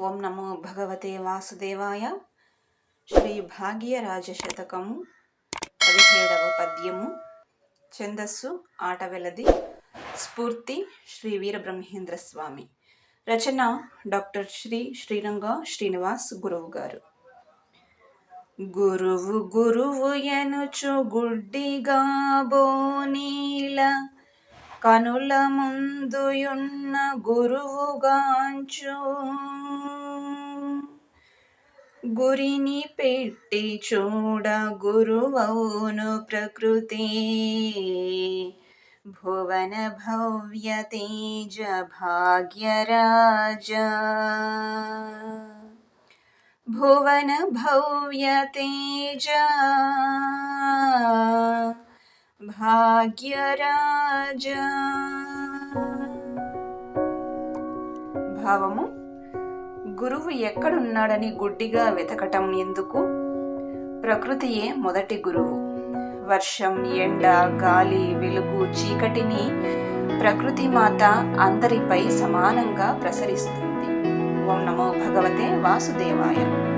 ఓం నమో భగవతే వాసుదేవాయ. శ్రీ భాగ్యరాజశతకము పదిహేడవ పద్యము. ఛందస్సు ఆటవెలది స్ఫూర్తి శ్రీ వీరబ్రహ్మేంద్ర స్వామి. రచన డాక్టర్ శ్రీ శ్రీరంగ శ్రీనివాస్ గురువు గారు. గురువు గురువు ఎనుచు గుడ్డిగా బోనీల కనుల ముందుయున్న గురువుగాంచు గురిని పెట్టి చూడ గురువౌను ప్రకృతి భువన భవ్య తేజ భాగ్యరాజ భువన భవ్య తేజ భాగ్యరాజ భావము గురువు ఎక్కడున్నాడని గుడ్డిగా వెతకటం ఎందుకు? ప్రకృతియే మొదటి గురువు. వర్షం ఎండ గాలి వెలుగు చీకటిని ప్రకృతి మాత అందరిపై సమానంగా ప్రసరిస్తుంది. ఓం నమో భగవతే వాసుదేవాయ.